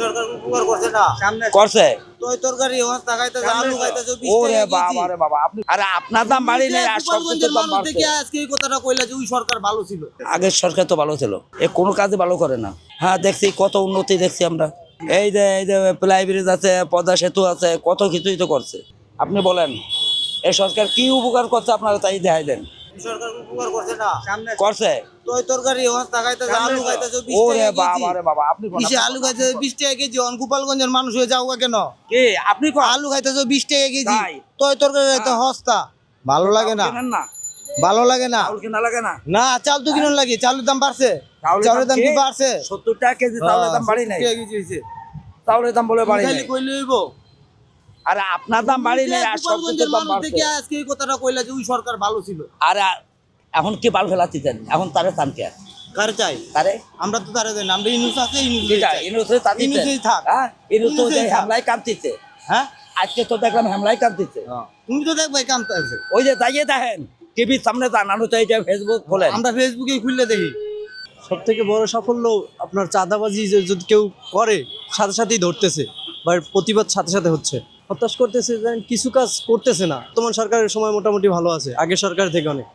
সরকার উপকার করছে না। করছে? তই তরকারি হস্তা খাইতেছে আলু খাইতেছে বিশ ওরে বাবা রে বাবা আপনি আরে আপনার দাম বাড়ি নেই আর সব গোপালগঞ্জের দাম মানুষ দেখে আজকে এই কথাটা কইলা যে ওই সরকার ভালো ছিল। আগের সরকার তো ভালো ছিল। এ কোনো কাজে ভালো করে না। হ্যাঁ দেখছি কত উন্নতি দেখছি আমরা। এই যে এই যে প্লাই আছে পদ্মা সেতু আছে কত কিছুই তো করছে। আপনি বলেন এই সরকার কি উপকার করছে আপনারা তাই দেখাই দেন। সরকার উপকার করছে না। করছে? তই তরকারি হস্তা খাইতেছে আলু খাইতেছে বিশ ওরে বাবা রে বাবা আপনি কোন কিসে আলু খাইতেছে বিশ টাকা কেজি অন গোপালগঞ্জের মানুষ হয়ে যাও কেন? কি আপনি কোন? আলু খাইতেছে বিশ টাকা কেজি। তাই? তরকারি খাইতে হস্তা? ভালো লাগে না। না। ভালো লাগে না। চাউল কেনা লাগে না। না চাল তো কিনুন লাগে চালের দাম বাড়ছে। চাউলের চালের দাম কি? বাড়ছে? সত্তর টাকা কেজি চাউলের দাম বাড়ি নাই। কেজি হইছে। চাউলের দাম বলে বাড়ি নাই। কইলে হইব। আরে আপনার দাম বাড়ি নেই আর সব দাম বাড়ছে। আজকে এই কথাটা কইলা যে ওই সরকার ভালো ছিল। আরে এখন কি বাল ফেলাচ্ছেন এখন তারে চান কে? কার চাই? তারে? আমরা তো তারে দেন আমরা ইনুস আছে ইনুস যেটা ইনুসে তাদিতে ইনুসেই থাক। হ্যাঁ ইনুস তো হ্যাঁ আজকে তো দেখলাম হামলাই কাঁদতেছে তুমি তো দেখবে কামতে আছে। ওই যে দেখেন টিভির সামনে ফেসবুক খোলেন। আমরা ফেসবুকে খুললে দেখি। সব থেকে বড় সাফল্য আপনার চাঁদাবাজি যদি কেউ করে সাথে সাথেই ধরতেছে বা প্রতিবাদ সাথে সাথে হচ্ছে। হতাশ করতেছে কিছু কাজ করতেছে না। বর্তমান সরকারের সময় মোটামুটি ভালো আছে, আগের সরকার থেকে অনেক।